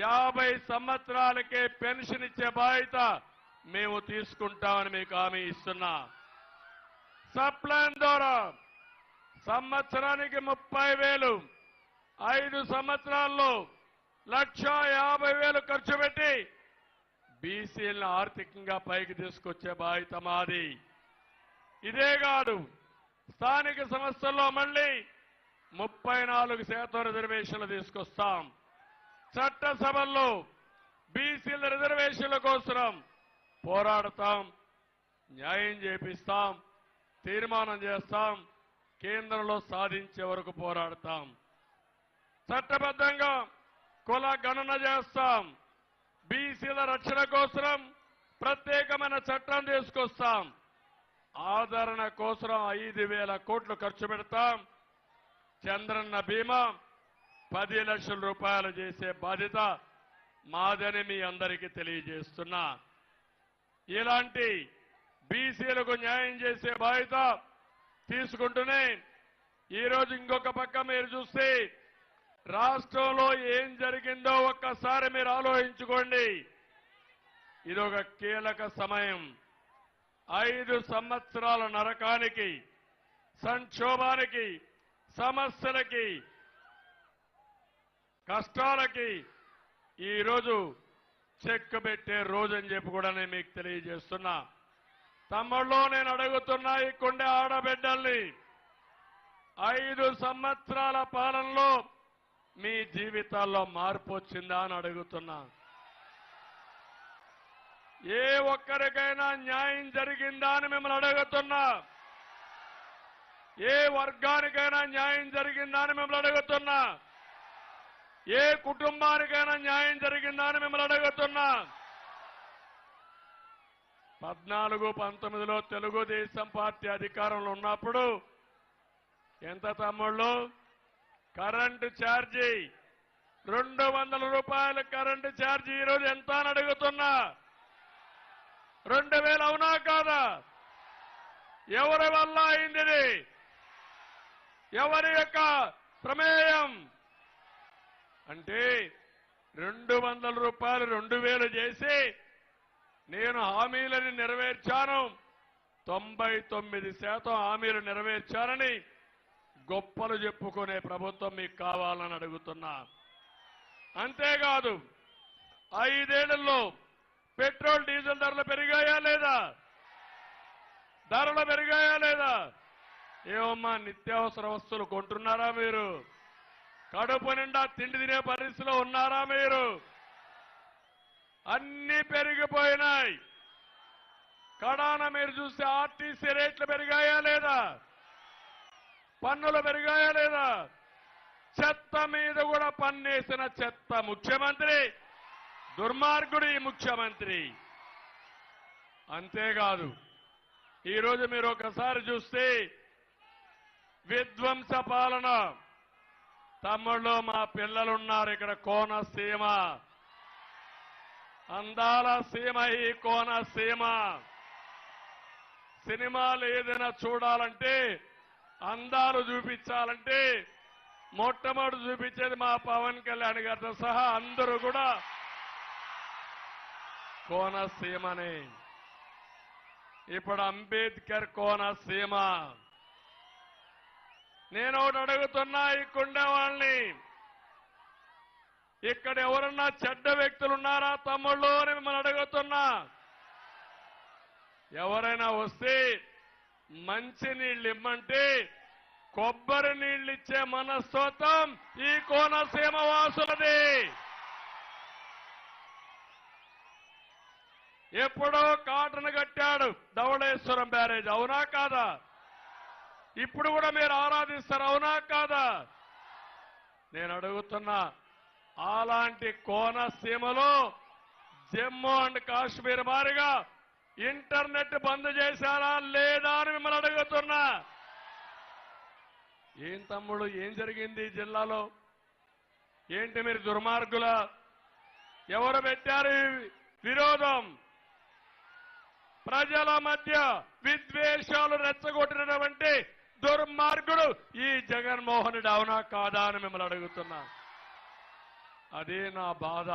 యాభై సంవత్సరాలకే పెన్షన్ ఇచ్చే బాధ్యత మేము తీసుకుంటామని మీకు హామీ ఇస్తున్నా. సప్లాన్ ద్వారా సంవత్సరానికి ముప్పై వేలు ఐదు సంవత్సరాల్లో లక్ష యాభై వేలు ఖర్చు పెట్టి బీసీలను ఆర్థికంగా పైకి తీసుకొచ్చే బాధ్యత మాది. ఇదే కాదు స్థానిక సంస్థల్లో మళ్ళీ ముప్పై నాలుగు శాతం రిజర్వేషన్లు తీసుకొస్తాం. చట్టసభల్లో బీసీల రిజర్వేషన్ల కోసం పోరాడతాం న్యాయం చేపిస్తాం తీర్మానం చేస్తాం కేంద్రంలో సాధించే వరకు పోరాడతాం. చట్టబద్ధంగా కుల గణన చేస్తాం బీసీల రక్షణ కోసం ప్రత్యేకమైన చట్టం తీసుకొస్తాం. ఆదరణ కోసం ఐదు వేల కోట్లు ఖర్చు పెడతాం. చంద్రన్న బీమా పది లక్షల రూపాయలు చేసే బాధ్యత మాదని మీ అందరికీ తెలియజేస్తున్నా. ఇలాంటి బీసీలకు న్యాయం చేసే బాధ్యత తీసుకుంటూనే ఈరోజు ఇంకొక పక్క మీరు చూస్తే రాష్ట్రంలో ఏం జరిగిందో ఒక్కసారి మీరు ఆలోచించుకోండి. ఇది ఒక కీలక సమయం. ఐదు సంవత్సరాల నరకానికి సంక్షోభానికి సమస్యలకి కష్టాలకి ఈరోజు చెక్ పెట్టే రోజు అని చెప్పి కూడా నేను మీకు తెలియజేస్తున్నా. తమ్ముళ్ళు నేను అడుగుతున్నా ఈ కొండే ఆడబిడ్డల్ని. ఐదు సంవత్సరాల పాలనలో మీ జీవితాల్లో మార్పు వచ్చిందా అని అడుగుతున్నా. ఏ ఒక్కరికైనా న్యాయం జరిగిందా అని మిమ్మల్ని అడుగుతున్నా. ఏ వర్గానికైనా న్యాయం జరిగిందా అని మిమ్మల్ని అడుగుతున్నా. ఏ కుటుంబానికైనా న్యాయం జరిగిందా అని మిమ్మల్ని అడుగుతున్నా. పద్నాలుగు పంతొమ్మిదిలో తెలుగుదేశం పార్టీ అధికారంలో ఉన్నప్పుడు ఎంత తమ్ముళ్ళు? కరెంటు ఛార్జీ. రెండు వందల రూపాయల కరెంటు ఛార్జీ ఈరోజు ఎంత అని అడుగుతున్నా. రెండు వేలు అవునా కాదా? ఎవరి వల్ల అయింది ఎవరి యొక్క ప్రమేయం? అంటే రెండు వందల రూపాయలు రెండు వేలు చేసి నేను హామీలను నెరవేర్చాను. తొంభై తొమ్మిది శాతం హామీలు నెరవేర్చానని గొప్పలు చెప్పుకునే ప్రభుత్వం మీకు కావాలని అడుగుతున్నా. అంతేకాదు ఐదేళ్ళలో పెట్రోల్ డీజిల్ ధరలు పెరిగాయా లేదా? ధరలు పెరిగాయా లేదా? ఏమమ్మా నిత్యావసర వస్తువులు కొంటున్నారా మీరు? కడుపు నిండా తిండి తినే పరిస్థితిలో ఉన్నారా మీరు? అన్ని పెరిగిపోయినాయి. కడాన మీరు చూస్తే ఆర్టీసీ రేట్లు పెరిగాయా లేదా? పన్నులు పెరిగాయా లేదా? చెత్త మీద కూడా పన్నేసిన చెత్త ముఖ్యమంత్రి. దుర్మార్గుడు ఈ ముఖ్యమంత్రి. అంతేకాదు ఈరోజు మీరు ఒకసారి చూస్తే విధ్వంస పాలన. తమ్ముళ్ళు మా పిల్లలున్నారు ఇక్కడ కోనసీమ అందాల సీమ ఈ కోనసీమ సినిమాలు ఏదైనా చూడాలంటే అందాలు చూపించాలంటే మొట్టమొదటి చూపించేది మా పవన్ కళ్యాణ్ గారితో సహా అందరూ కూడా కోనసీమని ఇప్పుడు అంబేద్కర్ కోనసీమ నేను ఒకటి అడుగుతున్నా ఇక్కడుండే వాళ్ళని ఇక్కడ ఎవరన్నా చెడ్డ వ్యక్తులు ఉన్నారా తమ్ముళ్ళు అని మిమ్మల్ని అడుగుతున్నా. ఎవరైనా వస్తే మంచి నీళ్ళు ఇమ్మంటే కొబ్బరి నీళ్ళు ఇచ్చే మనస్తోత్వం ఈ కోనసీమ వాసులది. ఎప్పుడో కాటను కట్టాడు ధవళేశ్వరం బ్యారేజ్. అవునా కాదా? ఇప్పుడు కూడా మీరు ఆరాధిస్తారు అవునా కాదా? నేను అడుగుతున్నా అలాంటి కోనసీమలో జమ్మూ అండ్ కాశ్మీర్ మారిగా ఇంటర్నెట్ బంద్ చేశారా లేదా అని మిమ్మల్ని అడుగుతున్నా. ఏం తమ్ముడు ఏం జరిగింది జిల్లాలో? ఏంటి మీరు దుర్మార్గుల? ఎవరు పెట్టారు విరోధం? ప్రజల మధ్య విద్వేషాలు రెచ్చగొట్టినటువంటి దుర్మార్గుడు ఈ జగన్మోహన్ రెడ్డి అవునా కాదా అని మిమ్మల్ని అడుగుతున్నా. అదే నా బాధ.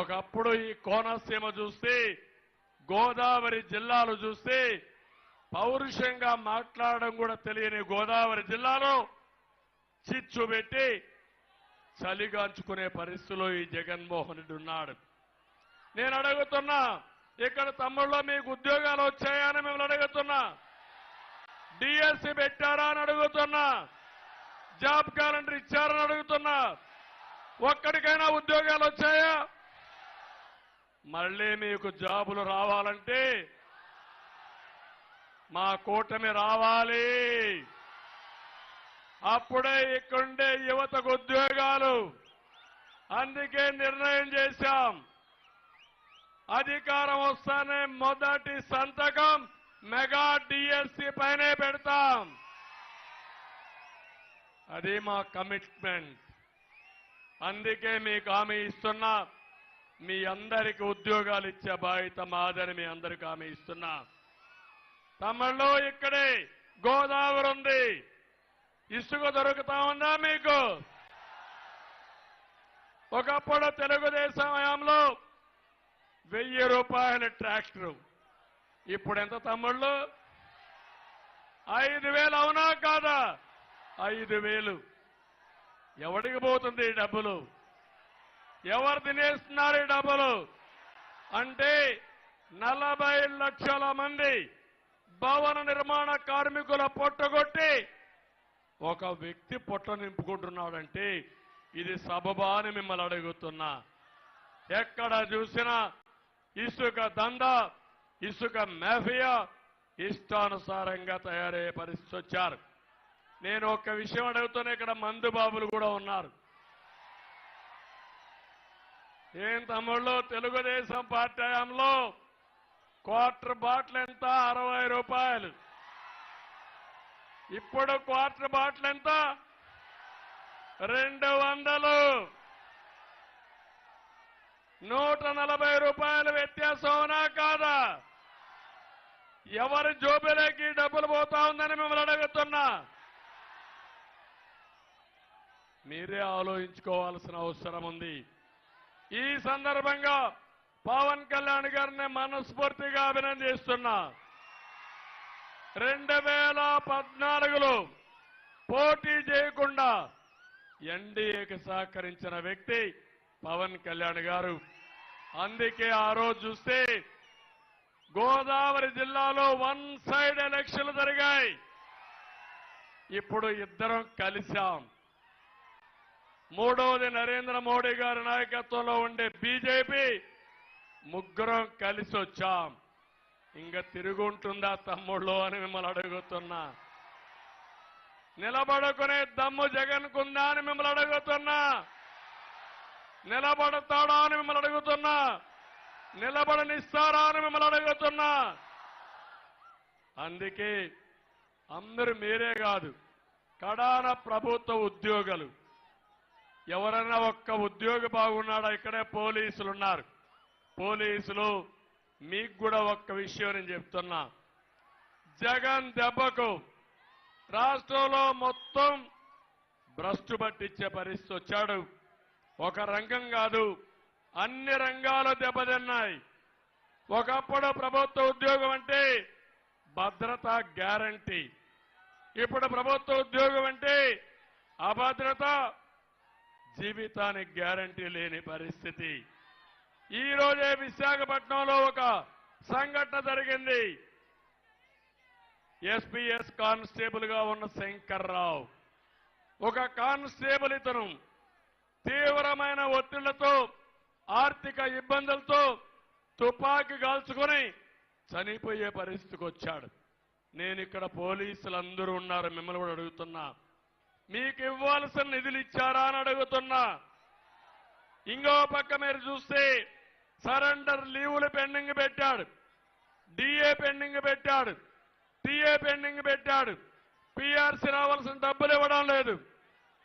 ఒకప్పుడు ఈ కోనసీమ చూస్తే గోదావరి జిల్లాలు చూస్తే పౌరుషంగా మాట్లాడడం కూడా తెలియని గోదావరి జిల్లాలో చిచ్చు పెట్టి చలిగాంచుకునే పరిస్థితిలో ఈ జగన్మోహన్ రెడ్డి ఉన్నాడు. నేను అడుగుతున్నా ఇక్కడ తమ్ముళ్ళ మీకు ఉద్యోగాలు వచ్చాయని మిమ్మల్ని అడుగుతున్నా. డిఎస్సి పెట్టారా అని అడుగుతున్నా. జాబ్ క్యాలెండర్ ఇచ్చారని అడుగుతున్నా. ఒక్కడికైనా ఉద్యోగాలు వచ్చాయా? మళ్ళీ మీకు జాబులు రావాలంటే మా కూటమి రావాలి. అప్పుడే ఇక్కడుండే యువతకు ఉద్యోగాలు. అందుకే నిర్ణయం చేశాం. అధికారం వస్తానే మొదటి సంతకం. మెగా డిఎస్సి పైనే పెడతాం. అది మా కమిట్మెంట్. అందుకే మీకు హామీ ఇస్తున్నా. మీ అందరికి ఉద్యోగాలు ఇచ్చే బాధ్యత మాదని మీ అందరికి హామీ ఇస్తున్నా. తమిళలో ఇక్కడే గోదావరి ఉంది. ఇసుక దొరుకుతా ఉందా మీకు? ఒకప్పుడు తెలుగుదేశం హయాంలో వెయ్యి రూపాయల ట్రాక్టరు. ఇప్పుడు ఎంత తమ్ముళ్ళు? ఐదు వేలు అవునా కాదా? ఐదు వేలు. ఎవడికి పోతుంది ఈ డబ్బులు? ఎవరు తినేస్తున్నారు ఈ డబ్బులు? అంటే నలభై లక్షల మంది భవన నిర్మాణ కార్మికుల పొట్టగొట్టి ఒక వ్యక్తి పొట్ట నింపుకుంటున్నాడంటే ఇది సబబా అని మిమ్మల్ని అడుగుతున్నా. ఎక్కడ చూసినా ఇసుక దంద ఇసుక మాఫియా ఇష్టానుసారంగా తయారయ్యే పరిస్థితి వచ్చారు నేను ఒక్క విషయం అడుగుతున్నా ఇక్కడ మందు బాబులు కూడా ఉన్నారు. ఏం తమ్ముళ్ళు తెలుగుదేశం పార్టీ హయాంలో క్వార్టర్ బాటిల్ ఎంత? అరవై రూపాయలు. ఇప్పుడు క్వార్టర్ బాటిల్ ఎంత? రెండు వందలు. నూట నలభై రూపాయల వ్యత్యాసం కాదా? ఎవరి జోబులోకి డబ్బులు పోతా ఉందని మిమ్మల్ని అడుగుతున్నా మీరే ఆలోచించుకోవాల్సిన అవసరం ఉంది. ఈ సందర్భంగా పవన్ కళ్యాణ్ గారిని మనస్ఫూర్తిగా అభినందిస్తున్నా. రెండు వేల పద్నాలుగులో పోటీ చేయకుండా ఎన్డీఏకి సహకరించిన వ్యక్తి పవన్ కళ్యాణ్ గారు. అందుకే ఆ రోజు చూస్తే గోదావరి జిల్లాలో వన్ సైడ్ ఎలక్షన్లు జరిగాయి. ఇప్పుడు ఇద్దరం కలిశాం. మూడవది నరేంద్ర మోడీ గారి నాయకత్వంలో ఉండే బీజేపీ ముగ్గురం కలిసి వచ్చాం. ఇంకా తిరుగుంటుందా తమ్ముళ్ళు అని మిమ్మల్ని అడుగుతున్నా. నిలబడుకునే దమ్ము జగన్ కుందా అని మిమ్మల్ని అడుగుతున్నా. నిలబడతాడా అని మిమ్మల్ని అడుగుతున్నా. నిలబడనిస్తారా అని మిమ్మల్ని అడుగుతున్నా. అందుకే అందరూ మీరే కాదు కడాన ప్రభుత్వ ఉద్యోగులు. ఎవరైనా ఒక్క ఉద్యోగి బాగున్నాడా ఇక్కడే పోలీసులు ఉన్నారు పోలీసులు మీకు కూడా ఒక్క విషయం నేను చెప్తున్నా. జగన్ దెబ్బకు రాష్ట్రంలో మొత్తం భ్రష్టు పట్టించే పరిస్థితి వచ్చాడు. ఒక రంగం కాదు అన్ని రంగాలు దెబ్బతిన్నాయి. ఒకప్పుడు ప్రభుత్వ ఉద్యోగం అంటే భద్రత గ్యారంటీ. ఇప్పుడు ప్రభుత్వ ఉద్యోగం అంటే అభద్రత జీవితానికి గ్యారంటీ లేని పరిస్థితి. ఈ రోజే విశాఖపట్నంలో ఒక సంఘటన జరిగింది. ఎస్పీఎస్ కానిస్టేబుల్గా ఉన్న శంకర్రావు. ఒక కానిస్టేబుల్ ఇతను తీవ్రమైన ఒత్తిళ్ళతో ఆర్థిక ఇబ్బందులతో తుపాకీ కాల్చుకొని చనిపోయే పరిస్థితికి వచ్చాడు. నేను ఇక్కడ పోలీసులు ఉన్నారు మిమ్మల్ని కూడా అడుగుతున్నా. మీకు ఇవ్వాల్సిన నిధులు ఇచ్చారా అని అడుగుతున్నా. ఇంకో పక్క మీరు చూస్తే సరెండర్ లీవులు పెండింగ్ పెట్టాడు. డిఏ పెండింగ్ పెట్టాడు. టీఏ పెండింగ్ పెట్టాడు. పిఆర్సీ రావాల్సిన డబ్బులు ఇవ్వడం లేదు.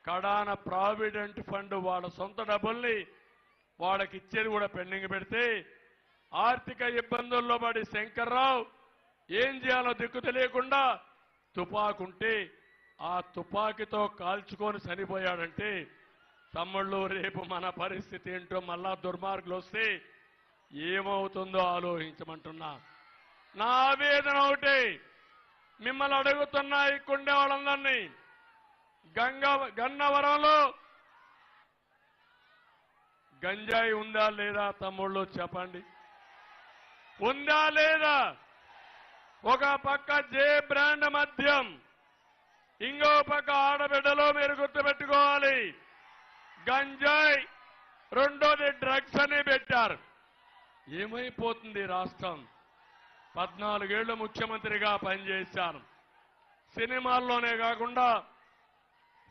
కడాన ప్రావిడెంట్ ఫండ్ వాళ్ళ సొంత డబ్బుల్ని వాళ్ళకి ఇచ్చేది కూడా పెండింగ్ పెడితే ఆర్థిక ఇబ్బందుల్లో పడి శంకర్రావు ఏం చేయాలో దిక్కు తెలియకుండా తుపాకుంటే ఆ తుపాకీతో కాల్చుకొని చనిపోయాడంటే తమ్ముళ్ళు రేపు మన పరిస్థితి ఏంటో మళ్ళా దుర్మార్గులు వస్తే ఏమవుతుందో ఆలోచించమంటున్నా. నా ఆవేదన ఒకటి మిమ్మల్ని అడుగుతున్నా ఈ వాళ్ళందరినీ. గంగ గన్నవరంలో గంజాయి ఉందా లేదా తమ్ముళ్ళు చెప్పండి. ఉందా లేదా? ఒక పక్క జే బ్రాండ్ మద్యం ఇంకో పక్క ఆడబిడ్డలో మీరు గుర్తుపెట్టుకోవాలి. గంజాయి రెండోది డ్రగ్స్ అని పెట్టారు. ఏమైపోతుంది రాష్ట్రం? పద్నాలుగేళ్ళు ముఖ్యమంత్రిగా పనిచేశాను. సినిమాల్లోనే కాకుండా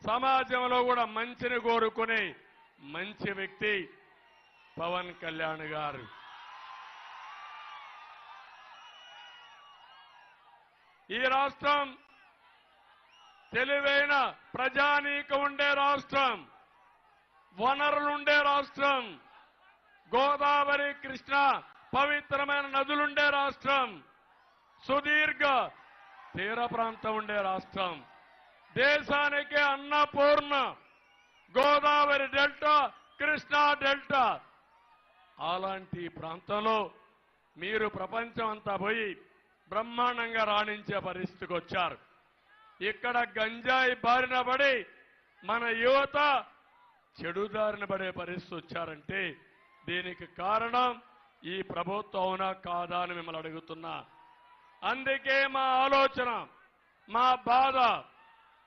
సమాజంలో కూడా మంచిని కోరుకునే మంచి వ్యక్తి పవన్ కళ్యాణ్ గారు. ఈ రాష్ట్రం తెలివైన ప్రజానీకం ఉండే రాష్ట్రం వనరులుండే రాష్ట్రం గోదావరి కృష్ణ పవిత్రమైన నదులుండే రాష్ట్రం సుదీర్ఘ తీర ప్రాంతం ఉండే రాష్ట్రం. దేశానికి అన్నపూర్ణ గోదావరి డెల్టా కృష్ణా డెల్టా. అలాంటి ప్రాంతంలో మీరు ప్రపంచం అంతా పోయి బ్రహ్మాండంగా రాణించే పరిస్థితికి వచ్చారు. ఇక్కడ గంజాయి బారిన పడి మన యువత చెడుదారిన పడే పరిస్థితి వచ్చారంటే దీనికి కారణం ఈ ప్రభుత్వం అవునా కాదా అని మిమ్మల్ని అడుగుతున్నా. అందుకే మా ఆలోచన మా బాధ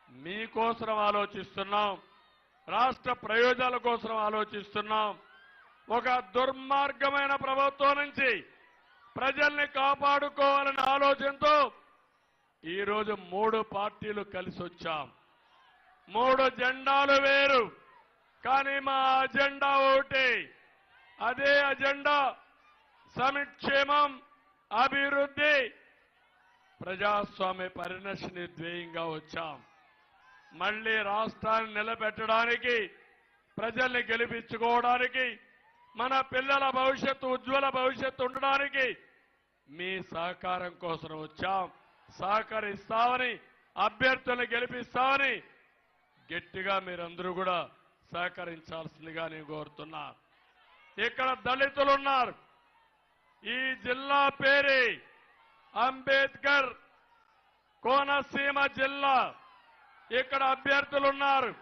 మీకోసం ఆలోచిస్తున్నాం రాష్ట్ర ప్రయోజనాల కోసం ఆలోచిస్తున్నాం. ఒక దుర్మార్గమైన ప్రభుత్వం నుంచి ప్రజల్ని కాపాడుకోవాలనే ఆలోచనతో ఈరోజు మూడు పార్టీలు కలిసి వచ్చాం. మూడు జెండాలు వేరు. కానీ మా అజెండా ఒకటి. అదే అజెండా సమిక్షేమం అభివృద్ధి ప్రజాస్వామ్య పరిరక్షణ ధ్యేయంగా వచ్చాం. మళ్ళీ రాష్ట్రాన్ని నిలబెట్టడానికి ప్రజల్ని గెలిపించుకోవడానికి మన పిల్లల భవిష్యత్తు ఉజ్వల భవిష్యత్తు ఉండడానికి మీ సహకారం కోసం వచ్చాం. సహకరిస్తామని అభ్యర్థులను గెలిపిస్తామని గట్టిగా మీరందరూ కూడా సహకరించాల్సిందిగా నేను కోరుతున్నా. ఇక్కడ దళితులు ఉన్నారు ఈ జిల్లా పేరే అంబేద్కర్ కోనసీమ జిల్లా. ఇక్కడ అభ్యర్థులు ఉన్నారు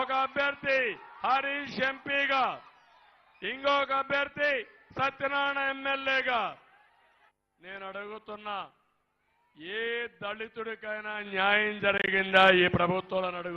ఒక అభ్యర్థి హరీష్ ఎంపీగా ఇంకొక అభ్యర్థి సత్యనారాయణ ఎమ్మెల్యేగా. నేను అడుగుతున్నా ఏ దళితుడికైనా న్యాయం జరిగిందా ఈ ప్రభుత్వంలో అడుగు